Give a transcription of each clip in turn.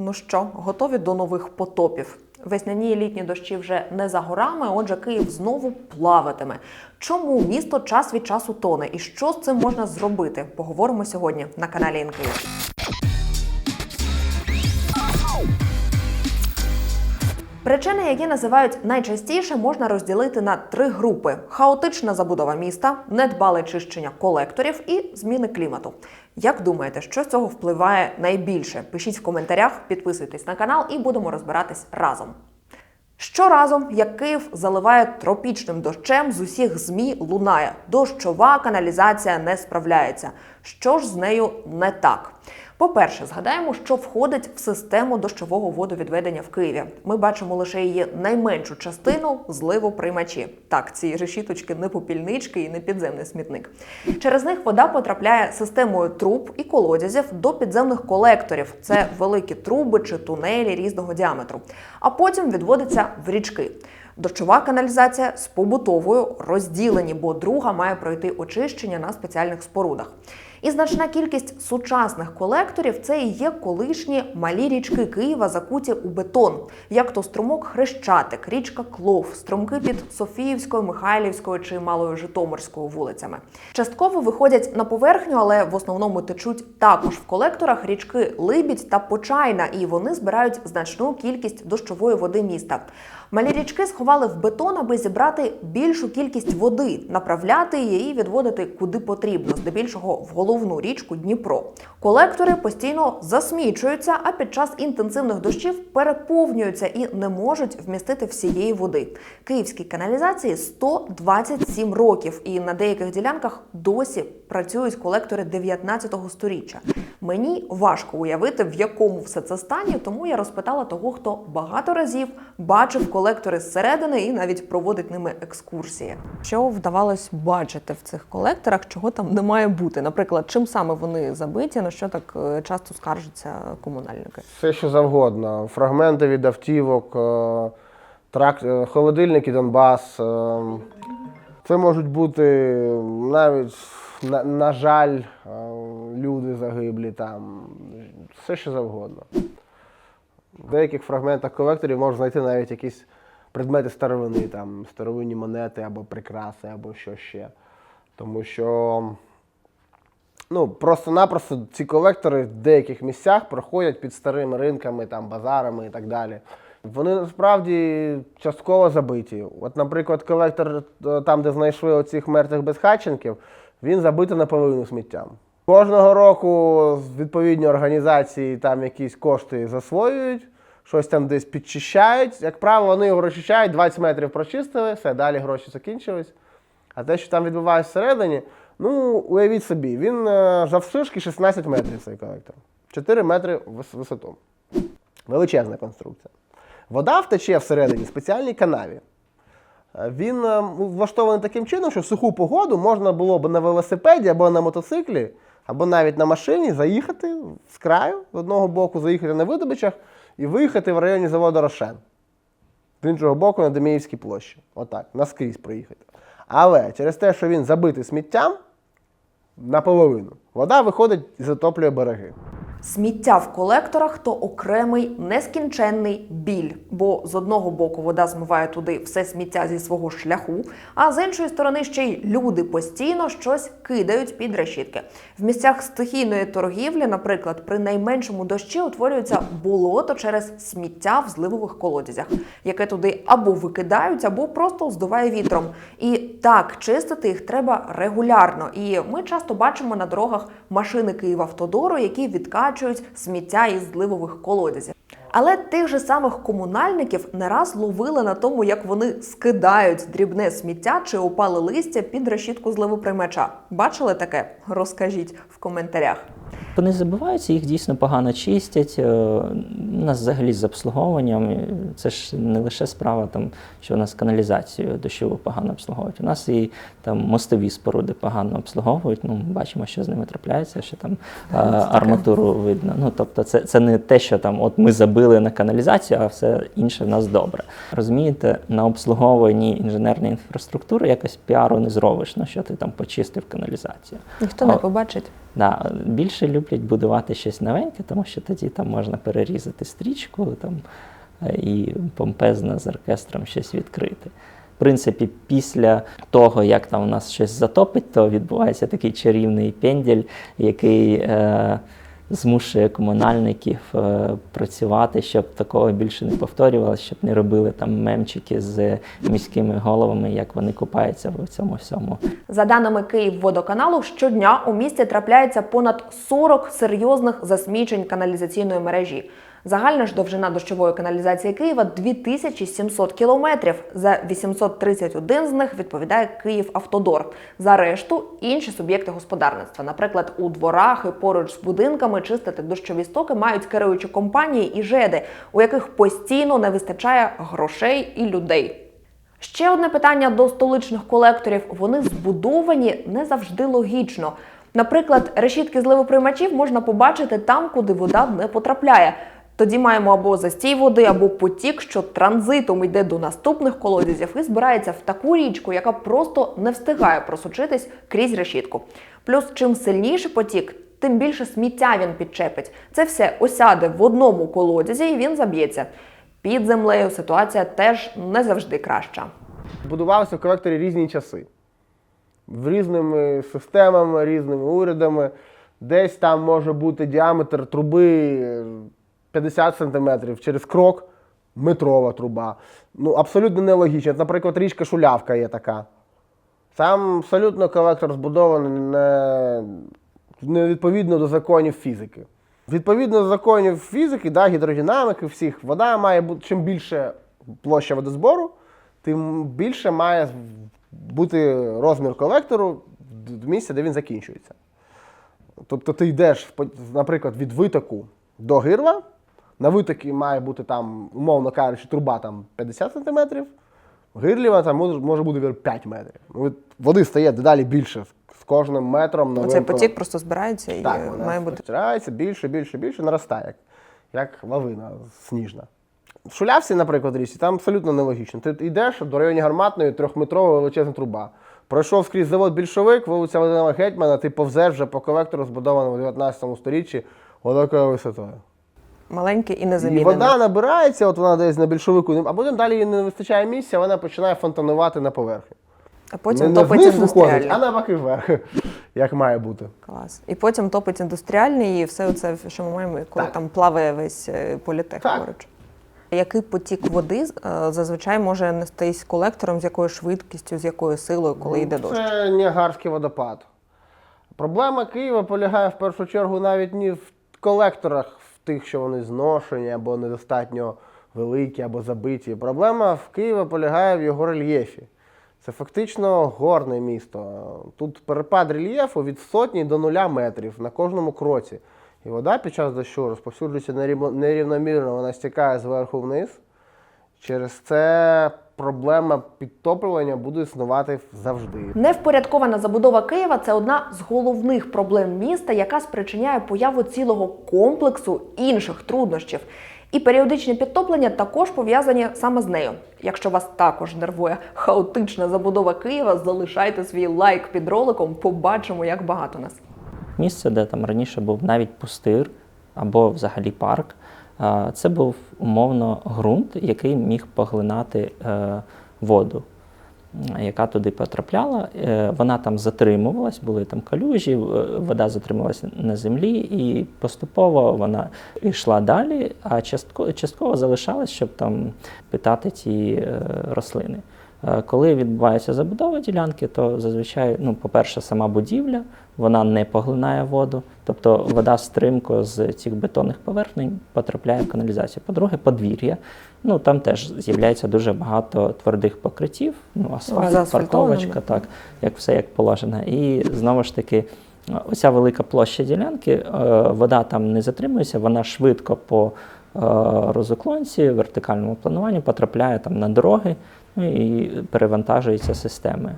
Ну що, готові до нових потопів? Весняні і літні дощі вже не за горами, отже, Київ знову плаватиме. Чому місто час від часу тоне і що з цим можна зробити? Поговоримо сьогодні на каналі НКІ. Причини, які називають найчастіше, можна розділити на три групи: хаотична забудова міста, недбале чищення колекторів і зміни клімату. Як думаєте, що з цього впливає найбільше? Пишіть в коментарях, підписуйтесь на канал і будемо розбиратись разом. Щоразу, як Київ заливає тропічним дощем, з усіх змі лунає. Дощова каналізація не справляється. Що ж з нею не так? По-перше, згадаємо, що входить в систему дощового водовідведення в Києві. Ми бачимо лише її найменшу частину зливоприймачі. Так, ці решіточки не попільнички і не підземний смітник. Через них вода потрапляє системою труб і колодязів до підземних колекторів. Це великі труби чи тунелі різного діаметру. А потім відводиться в річки. Дощова каналізація з побутовою розділені, бо друга має пройти очищення на спеціальних спорудах. І значна кількість сучасних колекторів це і є колишні малі річки Києва, закуті у бетон, як то струмок Хрещатик, річка Клов, струмки під Софіївською, Михайлівською чи Малою Житомирською вулицями. Частково виходять на поверхню, але в основному течуть також в колекторах річки Либідь та Почайна, і вони збирають значну кількість дощової води міста. Малі річки сховали в бетон, аби зібрати більшу кількість води, направляти її і відводити куди потрібно, здебільшого в головну річку Дніпро. Колектори постійно засмічуються, а під час інтенсивних дощів переповнюються і не можуть вмістити всієї води. Київській каналізації 127 років, і на деяких ділянках досі працюють колектори 19 сторіччя. Мені важко уявити, в якому все це стані, тому я розпитала того, хто багато разів бачив колектори зсередини і навіть проводить ними екскурсії. Що вдавалось бачити в цих колекторах, чого там не має бути? Наприклад, чим саме вони забиті, на що так е, часто скаржаться комунальники? Все, що завгодно. Фрагменти від автівок, е, трак... е, холодильники Донбас. Це можуть бути навіть, на, на жаль, люди загиблі там. Все, що завгодно. В деяких фрагментах колекторів можна знайти навіть якісь предмети старовини, там, старовинні монети або прикраси, або що ще. Тому що ну, просто-напросто ці колектори в деяких місцях проходять під старими ринками, там, базарами і так далі. Вони насправді частково забиті. От, наприклад, колектор е, там, де знайшли оцих мертвих безхатченків, він забитий наполовину сміттям. Кожного року відповідні організації там якісь кошти засвоюють, щось там десь підчищають. Як правило, вони його розчищають, 20 метрів прочистили, все, далі гроші закінчились. А те, що там відбувається всередині, ну, уявіть собі, він е, завширшки 16 метрів цей колектор. 4 метри вис- висоту. Величезна конструкція. Вода втече всередині в спеціальній канаві. Е, Він е, влаштований таким чином, що в суху погоду можна було б на велосипеді або на мотоциклі, або навіть на машині заїхати з краю з одного боку, заїхати на видобичах і виїхати в районі заводу Рошен. З іншого боку, на Деміївській площі. Отак, наскрізь проїхати. Але через те, що він забитий сміттям наполовину, вода виходить і затоплює береги. Сміття в колекторах то окремий нескінченний біль, бо з одного боку вода змиває туди все сміття зі свого шляху, а з іншої сторони ще й люди постійно щось кидають під решітки. В місцях стихійної торгівлі, наприклад, при найменшому дощі утворюється болото через сміття в зливових колодязях, яке туди або викидають, або просто здуває вітром. І так чистити їх треба регулярно. І ми часто бачимо на дорогах машини Київавтодору, які відкачують сміття із зливових колодязів. Але тих же самих комунальників не раз ловили на тому, як вони скидають дрібне сміття чи опали листя під решітку зливоприймача. Бачили таке? Розкажіть в коментарях. Вони забиваються, їх дійсно погано чистять. е, У нас взагалі з обслуговуванням. Це ж не лише справа, там, що у нас каналізацію дощову погано обслуговують. У нас і там мостові споруди погано обслуговують. Ну, Ми бачимо, що з ними трапляється, що там е, арматуру видно. Ну, тобто, це, це не те, що там от ми забили на каналізацію, а все інше в нас добре. Розумієте, на обслуговуванні інженерної інфраструктури якось піару не зробиш, ну що ти там почистив каналізацію. Ніхто не побачить. Да, більше люблять будувати щось новеньке, тому що тоді там можна перерізати стрічку там, е, і помпезно з оркестром щось відкрити. В принципі, після того, як там у нас щось затопить, то відбувається такий чарівний пенділь, який е, змушує комунальників е, працювати, щоб такого більше не повторювалося, щоб не робили там мемчики з міськими головами, як вони купаються в цьому всьому. За даними Київводоканалу, щодня у місті трапляється понад 40 серйозних засмічень каналізаційної мережі. Загальна ж довжина дощової каналізації Києва 2700 кілометрів. За 831 з них відповідає Київавтодор. За решту інші суб'єкти господарництва. Наприклад, у дворах і поруч з будинками чистити дощові стоки мають керуючі компанії і ЖЕДи, у яких постійно не вистачає грошей і людей. Ще одне питання до столичних колекторів: вони збудовані не завжди логічно. Наприклад, решітки зливоприймачів можна побачити там, куди вода не потрапляє. Тоді маємо або застій води, або потік, що транзитом йде до наступних колодязів і збирається в таку річку, яка просто не встигає просочитись крізь решітку. Плюс, чим сильніший потік, тим більше сміття він підчепить. Це все осяде в одному колодязі і він заб'ється. Під землею ситуація теж не завжди краща. Будувалися в колекторі різні часи. В різними системами, різними урядами. Десь там може бути діаметр труби 50 см, через крок метрова труба. Ну, абсолютно нелогічно. Наприклад, річка Шулявка є така. Там абсолютно колектор збудований не, не відповідно до законів фізики. Відповідно до законів фізики, да, гідродинаміки, всіх, вода має бути, чим більше площа водозбору, тим більше має бути розмір колектору в місці, де він закінчується. Тобто ти йдеш, наприклад, від витоку до гирла, на витокі має бути там, умовно кажучи, труба там 50 см, в гирлі вона там може, бути 5 метрів. Ну, от води стає дедалі більше з кожним метром. новим Оцей потік просто збирається і так, вона має бути. спостерігається більше, більше, більше, наростає, як, як лавина сніжна. В Шулявці, наприклад, річці, там абсолютно нелогічно. Ти йдеш до районі гарматної трьохметрова величезна труба. Пройшов скрізь завод більшовик, вулиця Володимира Гетьмана, ти повзеш вже по колектору, збудованому в 19 сторіччі отакою висотою. Маленький і І вода набирається, от вона десь на більшовику, а потім далі їй не вистачає місця, вона починає фонтанувати на поверхні. А потім не, топить вниз виходить, індустріальний. а навпаки вверх, як має бути. Клас. І потім топить індустріальний, і все це, що ми маємо, коли Так. там плаває весь е, політех Так. поруч. Який потік води е, зазвичай може нестись колектором, з якою швидкістю, з якою силою, коли йде дощ? Це Ніагарський водопад. Проблема Києва полягає в першу чергу навіть не в колекторах, тих, що вони зношені або недостатньо великі, або забиті. Проблема в Києва полягає в його рельєфі. Це фактично горне місто. Тут перепад рельєфу від сотні до нуля метрів на кожному кроці. І вода під час дощу розповсюджується нерівномірно, вона стікає зверху вниз. Через це проблема підтоплювання буде існувати завжди. Невпорядкована забудова Києва це одна з головних проблем міста, яка спричиняє появу цілого комплексу інших труднощів. І періодичні підтоплення також пов'язані саме з нею. Якщо вас також нервує хаотична забудова Києва, залишайте свій лайк під роликом. Побачимо, як багато нас. Місце, де там раніше був навіть пустир або взагалі парк. Це був умовно ґрунт, який міг поглинати е, воду, яка туди потрапляла. Е, Вона там затримувалась, були там калюжі, вода затримувалася на землі, і поступово вона йшла далі, а частково, частково залишалась, щоб там питати ті е, рослини. Е, Коли відбувається забудова ділянки, то зазвичай, ну, по-перше, сама будівля вона не поглинає воду, тобто вода стрімко з цих бетонних поверхнень потрапляє в каналізацію. По-друге, подвір'я. Ну там теж з'являється дуже багато твердих покриттів, ну, асфальт, парковочка, так, як все як положено. І знову ж таки, оця велика площа ділянки, е, вода там не затримується, вона швидко по е, розуклонці, вертикальному плануванню потрапляє там на дороги і перевантажується системи.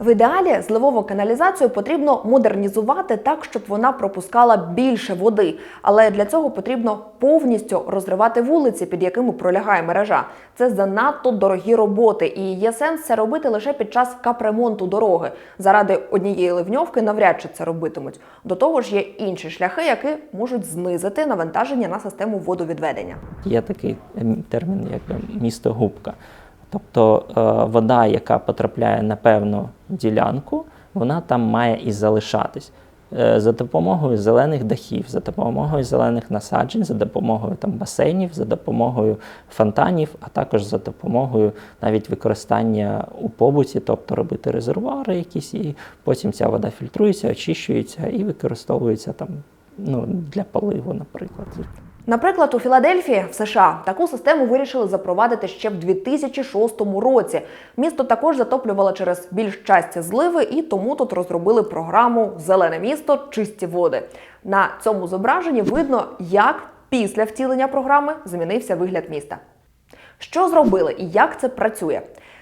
В ідеалі зливову каналізацію потрібно модернізувати так, щоб вона пропускала більше води. Але для цього потрібно повністю розривати вулиці, під якими пролягає мережа. Це занадто дорогі роботи, і є сенс це робити лише під час капремонту дороги. Заради однієї ливньовки навряд чи це робитимуть. До того ж, є інші шляхи, які можуть знизити навантаження на систему водовідведення. Є такий ем, термін, як місто губка. Тобто е, вода, яка потрапляє на певну ділянку, вона там має і залишатись. Е, За допомогою зелених дахів, за допомогою зелених насаджень, за допомогою там, басейнів, за допомогою фонтанів, а також за допомогою навіть використання у побуті, тобто робити резервуари якісь, і потім ця вода фільтрується, очищується і використовується там ну, для поливу, наприклад. Наприклад, у Філадельфії в США таку систему вирішили запровадити ще в 2006 році. Місто також затоплювало через більш часті зливи, і тому тут розробили програму Зелене місто, чисті води. На цьому зображенні видно, як після втілення програми змінився вигляд міста. Що зробили і як це працює?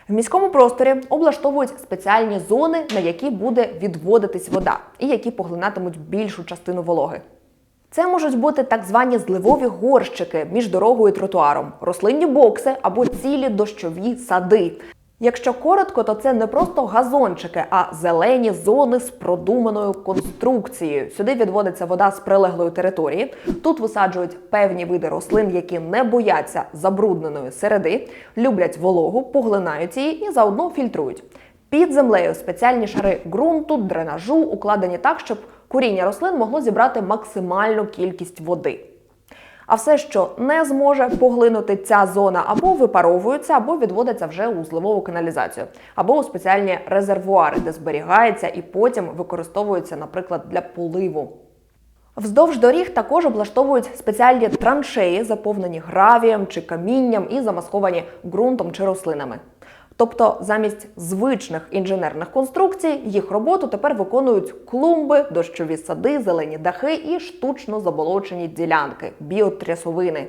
В міському просторі облаштовують спеціальні зони, на які буде відводитись вода, і які поглинатимуть більшу частину вологи. Це можуть бути так звані зливові горщики між дорогою і тротуаром, рослинні бокси або цілі дощові сади. Якщо коротко, то це не просто газончики, а зелені зони з продуманою конструкцією. Сюди відводиться вода з прилеглої території. Тут висаджують певні види рослин, які не бояться забрудненої середи, люблять вологу, поглинають її і заодно фільтрують. Під землею спеціальні шари ґрунту, дренажу укладені так, щоб коріння рослин могло зібрати максимальну кількість води. А все, що не зможе поглинути ця зона, або випаровується, або відводиться вже у зливову каналізацію, або у спеціальні резервуари, де зберігається і потім використовується, наприклад, для поливу. Вздовж доріг також облаштовують спеціальні траншеї, заповнені гравієм чи камінням і замасковані ґрунтом чи рослинами. Тобто замість звичних інженерних конструкцій їх роботу тепер виконують клумби, дощові сади, зелені дахи і штучно заболочені ділянки біотрясовини.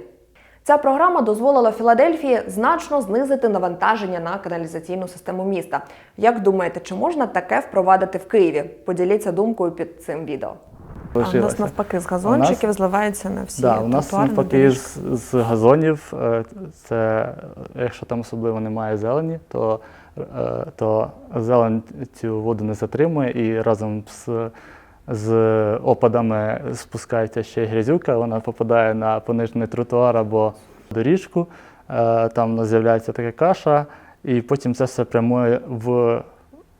Ця програма дозволила Філадельфії значно знизити навантаження на каналізаційну систему міста. Як думаєте, чи можна таке впровадити в Києві? Поділіться думкою під цим відео. А у нас навпаки з газончиків нас- зливається на всі Да, у нас навпаки з, з газонів, е, це якщо там особливо немає зелені, то, е, то зелень цю воду не затримує і разом з, з опадами спускається ще й грязюка, вона попадає на понижений тротуар або доріжку, е, там з'являється така каша, і потім це все прямує в,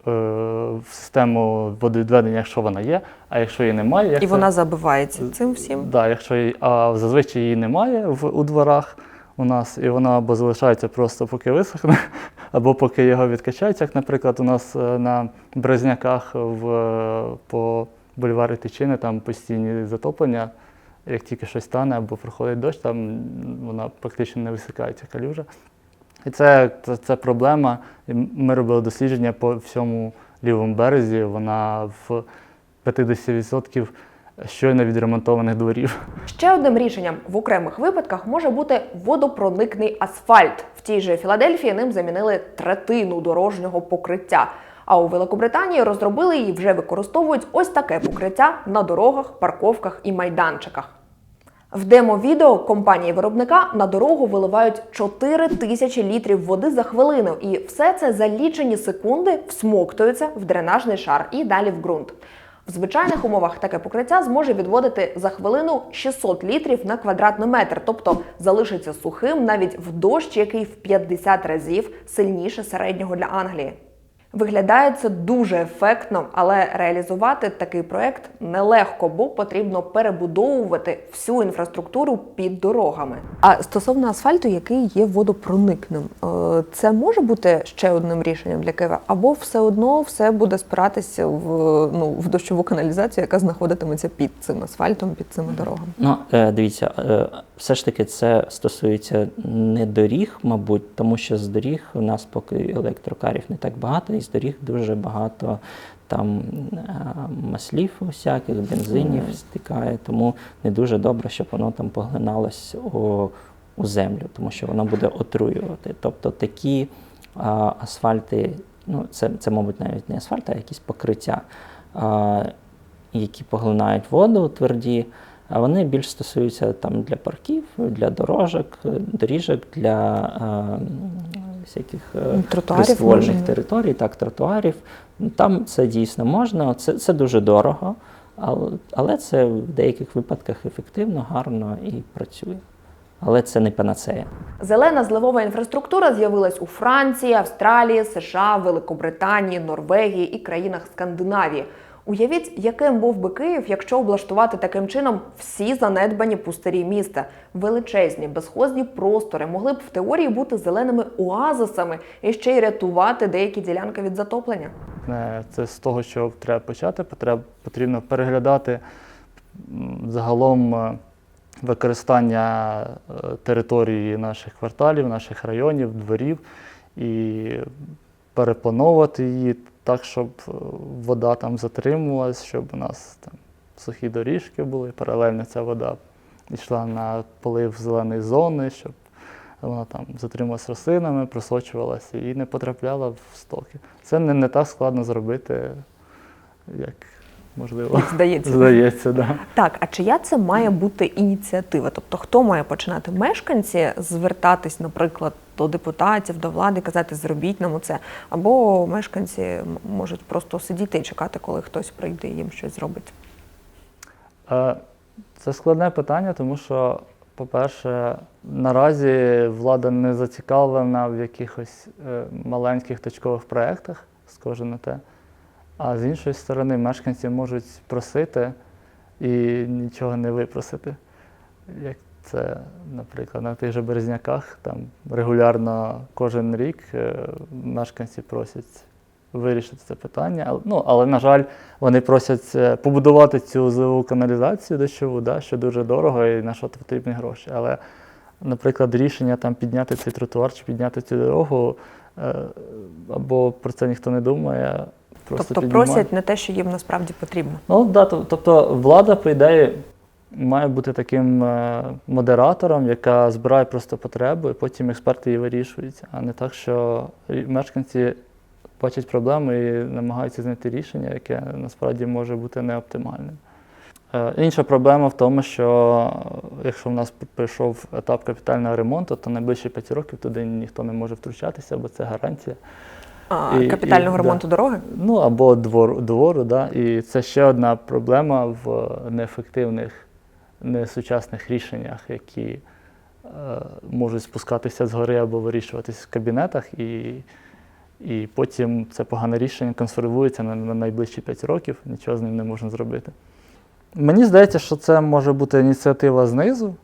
в систему водовідведення, якщо вона є, а якщо її немає, як І це- вона забивається цим всім. Да, якщо її, а зазвичай її немає в, у дворах у нас, і вона або залишається просто поки висохне, або поки його відкачають, як, наприклад, у нас е, на Березняках в, е, по бульварі Тичини там постійні затоплення. Як тільки щось стане або проходить дощ, там вона практично не висикається калюжа. І це, це, це проблема. Ми робили дослідження по всьому лівому березі. Вона в 50% щойно відремонтованих дворів. Ще одним рішенням в окремих випадках може бути водопроникний асфальт. В тій же Філадельфії ним замінили третину дорожнього покриття. А у Великобританії розробили і вже використовують ось таке покриття на дорогах, парковках і майданчиках. В демо-відео компанії виробника на дорогу виливають 4 тисячі літрів води за хвилину, і все це за лічені секунди всмоктується в дренажний шар і далі в ґрунт. В звичайних умовах таке покриття зможе відводити за хвилину 600 літрів на квадратний метр, тобто залишиться сухим навіть в дощ, який в 50 разів сильніше середнього для Англії. Виглядає це дуже ефектно, але реалізувати такий проект нелегко, бо потрібно перебудовувати всю інфраструктуру під дорогами. А стосовно асфальту, який є водопроникним, е, це може бути ще одним рішенням для Києва, або все одно все буде спиратися в, ну, в дощову каналізацію, яка знаходитиметься під цим асфальтом, під цими дорогами. Ну, е, дивіться, е, все ж таки це стосується не доріг, мабуть, тому що з доріг у нас поки електрокарів не так багато, і з доріг дуже багато там е, маслів усяких, бензинів стікає, тому не дуже добре, щоб воно там поглиналось у, у землю, тому що воно буде отруювати. Тобто такі а, асфальти ну, це, це, мабуть, навіть не асфальт, а якісь покриття, а, які поглинають воду тверді. А вони більш стосуються там для парків, для дорожок, е, доріжок, для е, всяких е, приствольних територій, так, тротуарів. Там це дійсно можна. Це, це дуже дорого, але, але це в деяких випадках ефективно, гарно і працює. Але це не панацея. Зелена зливова інфраструктура з'явилась у Франції, Австралії, США, Великобританії, Норвегії і країнах Скандинавії. Уявіть, яким був би Київ, якщо облаштувати таким чином всі занедбані пустирі міста. Величезні безхозні простори могли б в теорії бути зеленими оазисами і ще й рятувати деякі ділянки від затоплення. Е, Це з того, що треба почати. Потрібно переглядати загалом е, використання е, території наших кварталів, наших районів, дворів і переплановувати її так, щоб е, вода там затримувалась, щоб у нас там сухі доріжки були, паралельно ця вода йшла на полив зеленої зони, щоб вона там затрималась рослинами, просочувалася і не потрапляла в стоки. Це не, не так складно зробити, як можливо здається. здається. Да. Так, а чия це має бути ініціатива? Тобто, хто має починати мешканці звертатись, наприклад, до депутатів, до влади, казати зробіть нам оце, або мешканці можуть просто сидіти і чекати, коли хтось прийде і їм щось зробить. Е, Це складне питання, тому що, по-перше, наразі влада не зацікавлена в якихось е, маленьких точкових проєктах, схоже на те. А з іншої сторони, мешканці можуть просити і нічого не випросити. Як це, наприклад, на тих же Березняках, там регулярно кожен рік е, мешканці просять вирішити це питання. Але, ну, але, на жаль, вони просять е, побудувати цю зливову каналізацію дощову, да, що дуже дорого і на що потрібні гроші. Але, наприклад, рішення там підняти цей тротуар чи підняти цю дорогу, або про це ніхто не думає. Просто тобто піднімають. просять не те, що їм насправді потрібно. Ну, да, тобто влада, по ідеї, має бути таким е, модератором, яка збирає просто потребу, і потім експерти її вирішують. А не так, що мешканці бачать проблему і намагаються знайти рішення, яке насправді може бути неоптимальним. Е, Інша проблема в тому, що е, якщо в нас прийшов етап капітального ремонту, то найближчі 5 років туди ніхто не може втручатися, бо це гарантія. А, І- капітального і- да. ремонту дороги. Ну або двору, двору да? і це ще одна проблема в неефективних, несучасних рішеннях, які е, можуть спускатися згори або вирішуватися в кабінетах, і, і потім це погане рішення консервується на, на найближчі 5 років, нічого з ним не можна зробити. Мені здається, що це може бути ініціатива знизу.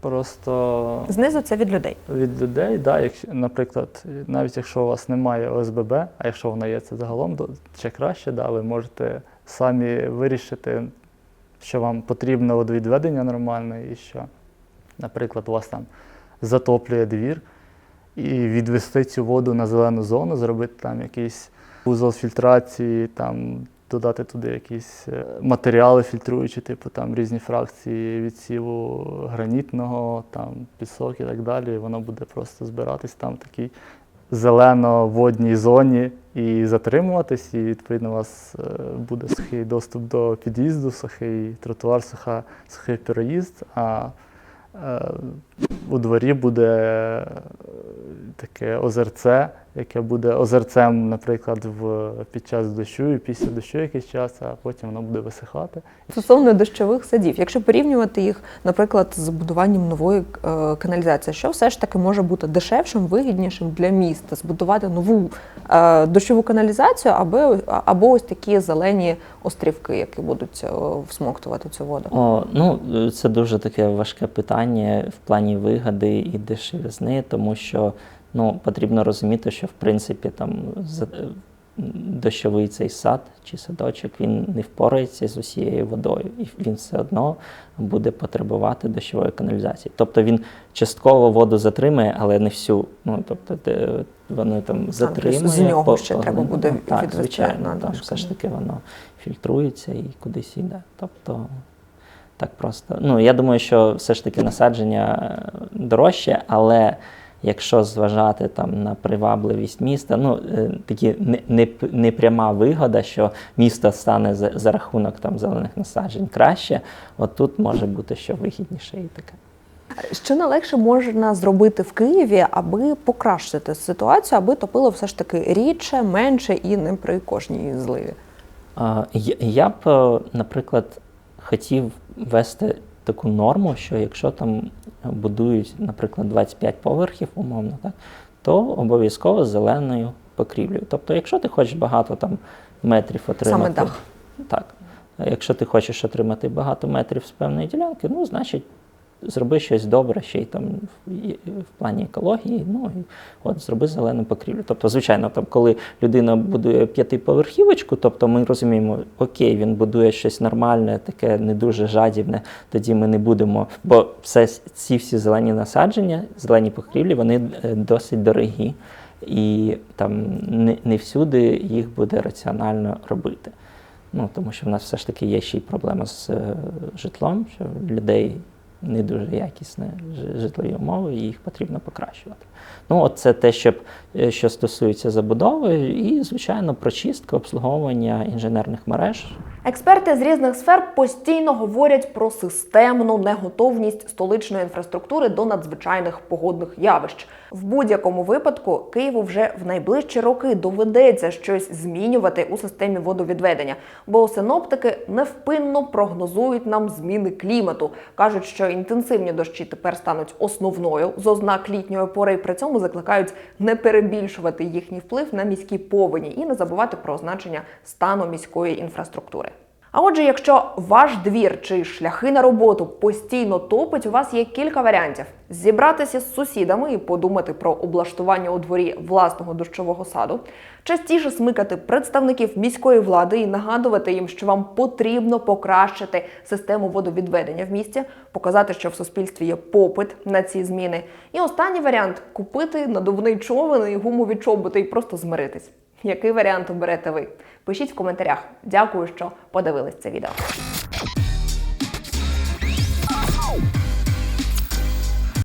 Просто Знизу це від людей. від людей, да, якщо, наприклад, навіть якщо у вас немає ОСББ, а якщо вона є, це загалом до- ще краще, да, ви можете самі вирішити, що вам потрібно водовідведення нормальне, і що, наприклад, у вас там затоплює двір, і відвести цю воду на зелену зону, зробити там якийсь вузол фільтрації, там додати туди якісь е, матеріали фільтруючі, типу там різні фракції відсіву гранітного, там пісок і так далі. Воно буде просто збиратись там в такій зелено-водній зоні і затримуватись, і відповідно у вас е, буде сухий доступ до під'їзду, сухий тротуар, суха, сухий переїзд. А е, у дворі буде таке озерце, яке буде озерцем, наприклад, в, під час дощу і після дощу якийсь час, а потім воно буде висихати. Стосовно дощових садів, якщо порівнювати їх, наприклад, з будуванням нової е, каналізації, що все ж таки може бути дешевшим, вигіднішим для міста збудувати нову е, дощову каналізацію, або, або ось такі зелені острівки, які будуть е, всмоктувати цю воду. О, ну, це дуже таке важке питання в плані вигоди і дешевизни, тому що ну, потрібно розуміти, що в принципі там е, дощовий цей сад чи садочок він не впорається з усією водою, і він все одно буде потребувати дощової каналізації. Тобто він частково воду затримає, але не всю. Ну тобто де воно там затримує. з нього по- ще по- треба буде ну, так, відвести звичайно, там дошку. все ж таки воно фільтрується і кудись йде. Тобто так просто. Ну, я думаю, що все ж таки насадження е, дорожче, але якщо зважати там на привабливість міста, ну е, такі не, не, не вигода, що місто стане за, за рахунок там зелених насаджень краще, от тут може бути що вигідніше і таке. Що найлегше можна зробити в Києві, аби покращити ситуацію, аби топило все ж таки рідше, менше і не при кожній зливі? Я, б, е, наприклад, хотів ввести таку норму, що якщо там будують, наприклад, 25 поверхів, умовно, так, то обов'язково з зеленою покрівлею. Тобто, якщо ти хочеш багато там метрів отримати. Саме дах. Так. Якщо ти хочеш отримати багато метрів з певної ділянки, ну, значить, зроби щось добре ще й там в, плані екології, ну і от зроби зелену покрівлю. Тобто, звичайно, там, коли людина будує п'ятиповерхівочку, тобто ми розуміємо, окей, він будує щось нормальне, таке не дуже жадібне, тоді ми не будемо, бо все ці всі зелені насадження, зелені покрівлі, вони е, досить дорогі. І там не, не всюди їх буде раціонально робити. Ну, тому що в нас все ж таки є ще й проблема з е, житлом, що людей не дуже якісні житлові умови, і їх потрібно покращувати. Ну, от це те, щоб, е, що стосується забудови, і, звичайно, прочистка, обслуговування інженерних мереж. Експерти з різних сфер постійно говорять про системну неготовність столичної інфраструктури до надзвичайних погодних явищ. В будь-якому випадку Києву вже в найближчі роки доведеться щось змінювати у системі водовідведення, бо синоптики невпинно прогнозують нам зміни клімату. кажуть, що інтенсивні дощі тепер стануть основною з ознак літньої пори. При цьому закликають не перебільшувати їхній вплив на міські повені і не забувати про означення стану міської інфраструктури. А отже, якщо ваш двір чи шляхи на роботу постійно топить, у вас є кілька варіантів: зібратися з сусідами і подумати про облаштування у дворі власного дощового саду, частіше смикати представників міської влади і нагадувати їм, що вам потрібно покращити систему водовідведення в місті, показати, що в суспільстві є попит на ці зміни. І останній варіант купити надувний човен і гумові чоботи і просто змиритись. Який варіант оберете ви? Пишіть в коментарях. Дякую, що подивились це відео.